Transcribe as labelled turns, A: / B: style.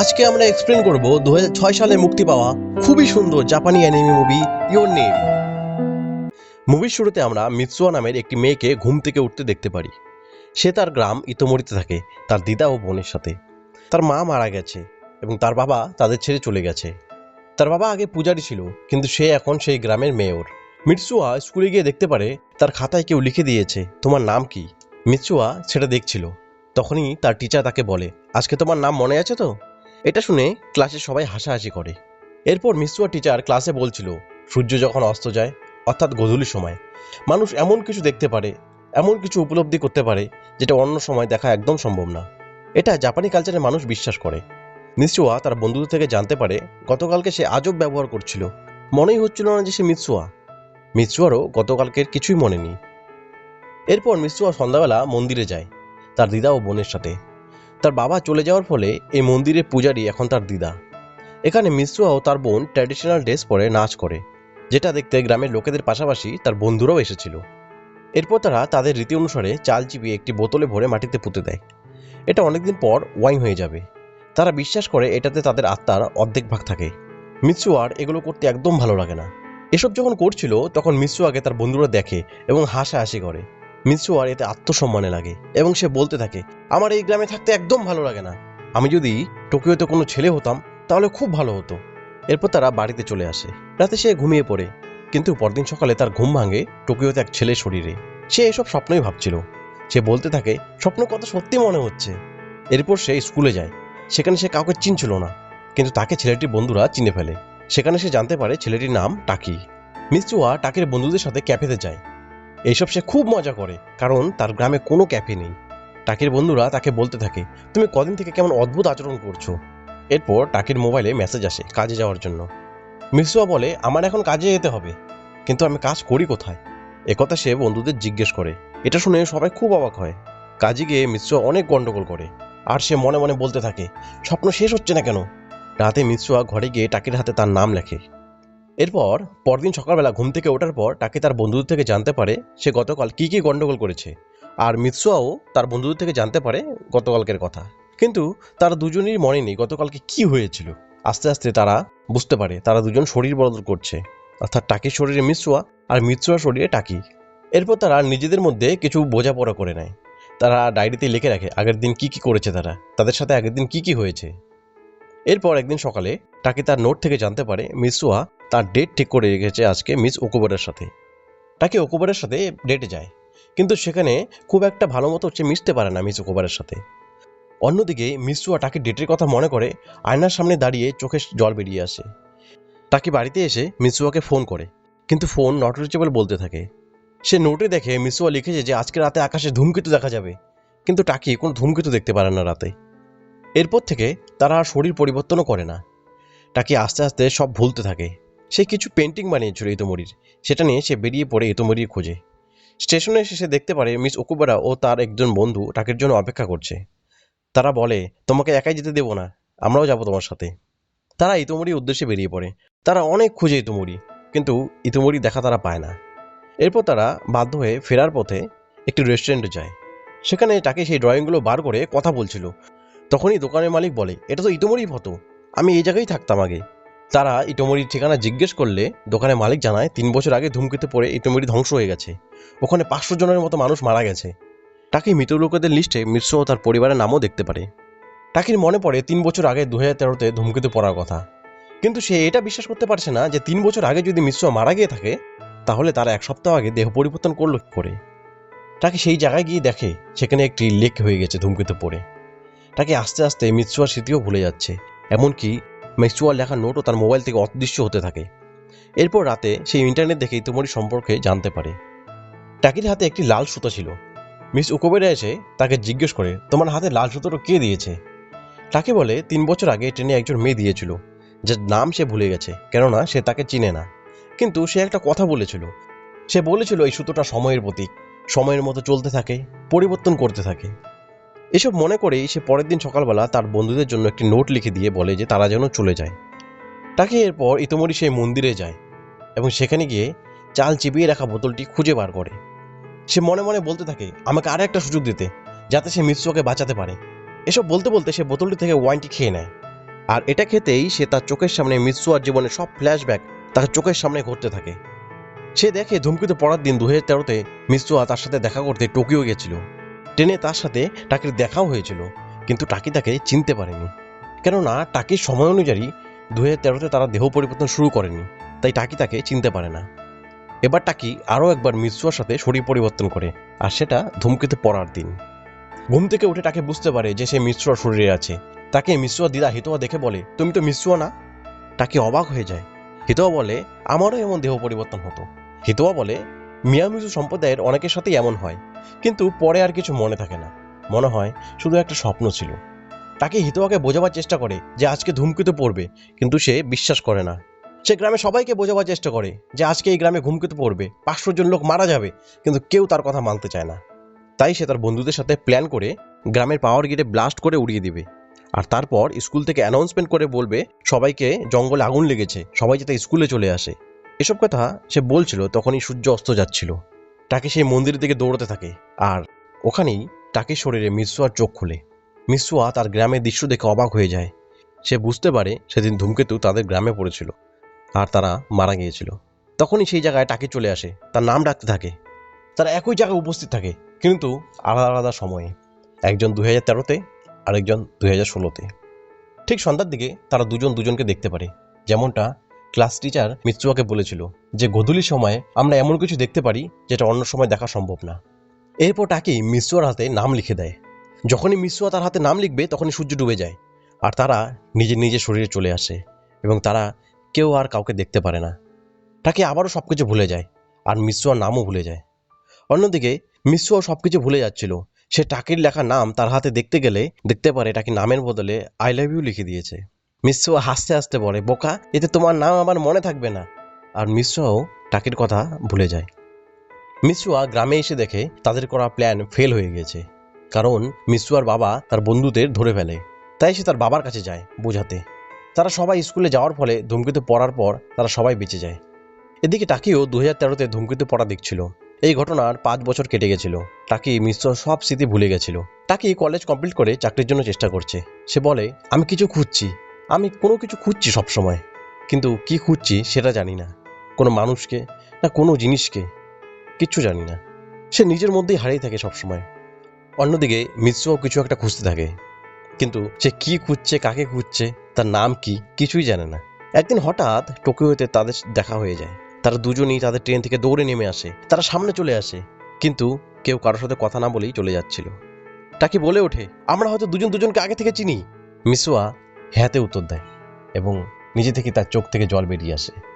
A: আজকে আমরা এক্সপ্লেন করব দু হাজার ছয় সালে মুক্তি পাওয়া খুবই সুন্দর জাপানি অ্যানিমে মুভি ইওর নেম মুভির শুরুতে আমরা মিৎসুয়া নামের একটি মেয়েকে ঘুম থেকে উঠতে দেখতে পারি। সে তার গ্রাম ইতোমরিতে থাকে, তার দিদা ও বোনের সাথে। তার মা মারা গেছে এবং তার বাবা তাদের ছেড়ে চলে গেছে। তার বাবা আগে পূজারি ছিল, কিন্তু সে এখন সেই গ্রামের মেয়র। মিৎসুয়া স্কুলে গিয়ে দেখতে পারে, তার খাতায় কেউ লিখে দিয়েছে, তোমার নাম কি? মিৎসুয়া সেটা দেখছিল। তখনই তার টিচার তাকে বলে, আজকে তোমার নাম মনে আছে তো? এটা শুনে ক্লাসে সবাই হাসাহাসি করে। এরপর মিসুয়া টিচার ক্লাসে বলছিল, সূর্য যখন অস্ত যায়, অর্থাৎ গোধূলির সময়, মানুষ এমন কিছু দেখতে পারে, এমন কিছু উপলব্ধি করতে পারে, যেটা অন্য সময় দেখা একদম সম্ভব না। এটা জাপানি কালচারে মানুষ বিশ্বাস করে। মিসুয়া তার বন্ধুদের থেকে জানতে পারে, গতকালকে সে আজব ব্যবহার করছিল। মনেই হচ্ছিল না যে সে মিৎসুয়া মিৎসুয়ারও গতকালকের কিছুই মনে নেই এরপর মিৎসুয়া সন্ধ্যাবেলা মন্দিরে যায়, তার দিদা ও বোনের সাথে। তার বাবা চলে যাওয়ার ফলে এই মন্দিরের পূজারী এখন তার দিদা। এখানে মিশ্রা তার বোন ট্র্যাডিশনাল ড্রেস পরে নাচ করে, যেটা দেখতে গ্রামের লোকেদের পাশাপাশি তার বন্ধুরাও এসেছিল। এরপর তারা তাদের রীতি অনুসারে চাল চিবিয়ে একটি বোতলে ভরে মাটিতে পুঁতে দেয়। এটা অনেকদিন পর ওয়াইন হয়ে যাবে। তারা বিশ্বাস করে এটাতে তাদের আত্মার অর্ধেক ভাগ থাকে। মিৎসুয়ার এগুলো করতে একদম ভালো লাগে না। এসব যখন করছিল, তখন মিৎসুয়াকে তার বন্ধুরা দেখে এবং হাসাহাসি করে। মিৎসুয়ার এতে আত্মসম্মানে লাগে এবং সে বলতে থাকে, আমার এই গ্রামে থাকতে একদম ভালো লাগে না। আমি যদি টোকিওতে কোনো ছেলে হতাম, তাহলে খুব ভালো হতো। এরপর তারা বাড়িতে চলে আসে। রাতে সে ঘুমিয়ে পড়ে, কিন্তু পরদিন সকালে তার ঘুম ভাঙে টোকিওতে এক ছেলের শরীরে। সে এসব স্বপ্নই ভাবছিল। সে বলতে থাকে, স্বপ্ন কত সত্যি মনে হচ্ছে? এরপর সে স্কুলে যায়। সেখানে সে কাউকে চিনছিল না, কিন্তু তাকে ছেলেটির বন্ধুরা চিনে ফেলে। সেখানে সে জানতে পারে ছেলেটির নাম টাকি। মিসুয়া টাকির বন্ধুদের সাথে ক্যাফেতে যায়। এইসব সে খুব মজা করে, কারণ তার গ্রামে কোনো ক্যাফে নেই। টাকির বন্ধুরা তাকে বলতে থাকে, তুমি কদিন থেকে কেমন অদ্ভুত আচরণ করছ? এরপর টাকির মোবাইলে মেসেজ আসে কাজে যাওয়ার জন্য। মিসুয়া বলে, আমার এখন কাজে যেতে হবে, কিন্তু আমি কাজ করি কোথায়? একথা সে বন্ধুদের জিজ্ঞেস করে। এটা শুনে সবাই খুব অবাক হয়। কাজে গিয়ে মিসুয়া অনেক গন্ডগোল করে, আর সে মনে মনে বলতে থাকে, স্বপ্ন শেষ হচ্ছে না কেন? রাতে মিসুয়া ঘরে গিয়ে টাকির হাতে তার নাম লেখে। এরপর পরদিন সকালবেলা ঘুম থেকে ওঠার পর টাকি তার বন্ধুদের থেকে জানতে পারে সে গতকাল কি কি গন্ডগোল করেছে। আর মিৎসুয়াও তার বন্ধুদের থেকে জানতে পারে গতকালকের কথা। কিন্তু তারা দুজনেরই মনে নেই গতকালকে কি হয়েছিল। আস্তে আস্তে তারা বুঝতে পারে তারা দুজন শরীর বদল করছে। অর্থাৎ টাকির শরীরে মিৎসুয়া আর মিৎসুয়ার শরীরে টাকি। এরপর তারা নিজেদের মধ্যে কিছু বোঝাপড়া করে নেয়। তারা ডায়েরিতে লিখে রাখে আগের দিন কি কি করেছে তারা। তাদের সাথে আগের দিন কি কি হয়েছে। এরপর একদিন সকালে টাকি তার নোট থেকে জানতে পারে মিৎসুয়া তার ডেট ঠিক করে রেখেছে আজকে মিস ওকোবারের সাথে। তাকে ওকোবারের সাথে ডেটে যায়। কিন্তু সেখানে খুব একটা ভালো মতো হচ্ছে মিশতে পারে না মিস ওকোবারের সাথে। অন্যদিকে মিসুয়া তাকে ডেটের কথা মনে করে আয়নার সামনে দাঁড়িয়ে চোখে জল বেরিয়ে আসে। তাকে বাড়িতে এসে মিসুয়াকে ফোন করে। কিন্তু ফোন নট রিচেবল বলতে থাকে। সে নোটে দেখে মিসুয়া লিখেছে যে আজকে রাতে আকাশে ধূমকেতু দেখা যাবে। কিন্তু টাকি কোনো ধূমকেতু দেখতে পারে না রাতে। এরপর থেকে তারা আর শরীর পরিবর্তনও করে না। টাকি আস্তে আস্তে সব ভুলতে থাকে। সে কিছু পেন্টিং বানিয়েছিল ইতোমরির। সেটা নিয়ে সে বেরিয়ে পড়ে ইতোমরির খোঁজে। স্টেশনে এসে সে দেখতে পারে মিস ওকুবারা ও তার একজন বন্ধু টাকের জন্য অপেক্ষা করছে। তারা বলে, তোমাকে একাই যেতে দেবো না। আমরাও যাব তোমার সাথে। তারা ইতোমরির উদ্দেশ্যে বেরিয়ে পড়ে। তারা অনেক খুঁজে ইতোমরি, কিন্তু ইতোমরি দেখা তারা পায় না। এরপর তারা বাধ্য হয়ে ফেরার পথে একটি রেস্টুরেন্টে যায়। সেখানে তাকে সেই ড্রয়িংগুলো বার করে কথা বলছিল। তখনই দোকানের মালিক বলে, এটা তো ইতোমরির ফটো। আমি এই জায়গায় থাকতাম আগে। তারা ইটোমরির ঠিকানা জিজ্ঞেস করলে দোকানের মালিক জানায়, তিন বছর আগে ধূমকেতু পড়ে ইটোমরি ধ্বংস হয়ে গেছে। ওখানে পাঁচশো জনের মতো মানুষ মারা গেছে। টাকি মৃত লোকেদের লিস্টে মিশ্র ও তার পরিবারের নামও দেখতে পারে। টাকির মনে পড়ে, তিন বছর আগে দু হাজার তেরোতে ধূমকেতু পড়ার কথা। কিন্তু সে এটা বিশ্বাস করতে পারছে না যে, তিন বছর আগে যদি মিশ্র মারা গিয়ে থাকে, তাহলে তারা এক সপ্তাহ আগে দেহ পরিবর্তন করল করে? টাকি সেই জায়গায় গিয়ে দেখে, সেখানে একটি লেক হয়ে গেছে ধূমকেতু পড়ে তাকে আস্তে আস্তে মিশ্রার স্মৃতিও ভুলে যাচ্ছে। এমনকি মেক্সুয়াল লেখা নোটও তার মোবাইল থেকে অদৃশ্য হতে থাকে। এরপর রাতে সে ইন্টারনেট দেখে ইতিমরি সম্পর্কে জানতে পারে। টাকির হাতে একটি লাল সুতো ছিল। মিস উকোবেরা এসে তাকে জিজ্ঞেস করে, তোমার হাতে লাল সুতোটা কে দিয়েছে? টাকি বলে, তিন বছর আগে ট্রেনে একজন মেয়ে দিয়েছিল, যার নাম সে ভুলে গেছে, কেননা সে তাকে চিনে না। কিন্তু সে একটা কথা বলেছিল। সে বলেছিল, এই সুতোটা সময়ের প্রতীক, সময়ের মতো চলতে থাকে, পরিবর্তন করতে থাকে। এসব মনে করেই সে পরের দিন সকালবেলা তার বন্ধুদের জন্য একটি নোট লিখে দিয়ে বলে যে তারা যেন চলে যায়। তাকে এরপর ইতোমরি সেই মন্দিরে যায় এবং সেখানে গিয়ে চাল চিবিয়ে রাখা বোতলটি খুঁজে বার করে। সে মনে মনে বলতে থাকে, আমাকে আর একটা সুযোগ দিতে, যাতে সে মিশ্রকে বাঁচাতে পারে। এসব বলতে বলতে সে বোতলটি থেকে ওয়াইনটি খেয়ে নেয়। আর এটা খেতেই সে তার চোখের সামনে মিৎসুয়ার জীবনের সব ফ্ল্যাশব্যাক তার চোখের সামনে ঘটতে থাকে। সে দেখে ধূমকেতু পড়ার দিন দু হাজার তেরোতে মিৎসুয়া তার সাথে দেখা করতে টোকিও গেছিল ট্রেনে তার সাথে টাকির দেখাও হয়েছিল, কিন্তু টাকি তাকে চিনতে পারেনি। কেননা টাকির সময় অনুযায়ী দু হাজার তারা দেহ পরিবর্তন শুরু করেনি, তাই টাকি তাকে চিনতে পারে না। এবার টাকি আরও একবার মিৎসুয়ার সাথে শরীর পরিবর্তন করে, আর সেটা ধূমকেতু পড়ার দিন। ঘুম থেকে উঠে তাকে বুঝতে পারে যে সে মিশ্র শরীরে আছে। তাকে মিশ্র দিদা হিতোয়া দেখে বলে, তুমি তো মিশ্র না? টাকি অবাক হয়ে যায়। হিতোয়া বলে, আমারও এমন দেহ পরিবর্তন হতো। হিতোয়া বলে, মিয়ামিজু সম্প্রদায়ের অনেকের সাথেই এমন হয়। কিন্তু পরে আর কিছু মনে থাকে না। মনে হয় শুধু একটা স্বপ্ন ছিল। তাকে হিতোয়াকে বোঝাবার চেষ্টা করে যে আজকে ধূমকেতু পড়বে, কিন্তু সে বিশ্বাস করে না। সে গ্রামে সবাইকে বোঝাবার চেষ্টা করে যে আজকে এই গ্রামে ঘুমকেতু পড়বে, পাঁচশো জন লোক মারা যাবে, কিন্তু কেউ তার কথা মানতে চায় না। তাই সে তার বন্ধুদের সাথে প্ল্যান করে গ্রামের পাওয়ার গেটে ব্লাস্ট করে উড়িয়ে দিবে। আর তারপর স্কুল থেকে অ্যানাউন্সমেন্ট করে বলবে, সবাইকে জঙ্গলে আগুন লেগেছে, সবাই যাতে স্কুলে চলে আসে। এসব কথা সে বলছিল তখনই সূর্য অস্ত যাচ্ছিল। তাকে সেই মন্দিরের দিকে দৌড়তে থাকে। আর ওখানেই তাকে শরীরে মিসুয়ার চোখ খুলে। মিসুয়া তার গ্রামের দৃশ্য দেখে অবাক হয়ে যায়। সে বুঝতে পারে সেদিন ধূমকেতু তাদের গ্রামে পড়েছিল আর তারা মারা গিয়েছিল। তখনই সেই জায়গায় টাকে চলে আসে। তার নাম ডাকতে থাকে। তারা একই জায়গায় উপস্থিত থাকে, কিন্তু আলাদা আলাদা সময়ে। একজন দু হাজার তেরোতে, আরেকজন দু হাজার ষোলোতে। ঠিক সন্ধ্যার দিকে তারা দুজন দুজনকে দেখতে পারে। যেমনটা ক্লাস টিচার মিত্রুয়াকে বলেছিল যে গধূলির সময় আমরা এমন কিছু দেখতে পারি যেটা অন্য সময় দেখা সম্ভব না। এরপর টাকি মিসুয়ার হাতে নাম লিখে দেয়। যখনই মিসুয়া তার হাতে নাম লিখবে, তখনই সূর্য ডুবে যায় আর তারা নিজের নিজের শরীরে চলে আসে এবং তারা কেউ আর কাউকে দেখতে পারে না। তাকে আবারও সব কিছু ভুলে যায় আর মিসুয়ার নামও ভুলে যায়। অন্যদিকে মিসুয়াও সব কিছু ভুলে যাচ্ছিল। সে টাকির লেখা নাম তার হাতে দেখতে গেলে দেখতে পারে টাকি নামের বদলে আই লাভ ইউ লিখে দিয়েছে। মিসুয়া হাসতে হাসতে বলে, বোকা, এতে তোমার নাম আমার মনে থাকবে না। আর মিসুয়াও টাকির কথা ভুলে যায়। মিসুয়া গ্রামে এসে দেখে তাদের করা প্ল্যান ফেল হয়ে গেছে। কারণ মিসুয়ার বাবা তার বন্ধুদের ধরে ফেলে। তাই সে তার বাবার কাছে যায় বোঝাতে। তারা সবাই স্কুলে যাওয়ার ফলে ধূমকেতু পড়ার পর তারা সবাই বেঁচে যায়। এদিকে টাকিও দু হাজার তেরোতে ধূমকেতু পড়া দেখছিল। এই ঘটনার পাঁচ বছর কেটে গেছিল। টাকি মিশ্র সব স্মৃতি ভুলে গেছিল। টাকি কলেজ কমপ্লিট করে চাকরির জন্য চেষ্টা করছে। সে বলে, আমি কিছু খুঁজছি। আমি কোনো কিছু খুঁজছি সবসময়। কিন্তু কি খুঁজছি সেটা জানি না। কোনো মানুষকে না কোনো জিনিসকে কিচ্ছু জানি না। সে নিজের মধ্যেই হারিয়ে থাকে সবসময়। অন্যদিকে মিশ্রও কিছু একটা খুঁজতে থাকে। কিন্তু সে কি খুঁজছে, কাকে খুঁজছে, তার নাম কি কিছুই জানে না। একদিন হঠাৎ টোকিওতে তাদের দেখা হয়ে যায়। তারা দুজনেই তাদের ট্রেন থেকে দৌড়ে নেমে আসে। তারা সামনে চলে আসে। কিন্তু কেউ কারোর সাথে কথা না বলেই চলে যাচ্ছিল। তাকে বলে ওঠে? আমরা হয়তো দুজন দুজনকে আগে থেকে চিনি। মিসুয়া হ্যাঁতে উত্তর দেয় এবং নিজে থেকে তার চোখ থেকে জল বেরিয়ে আসে।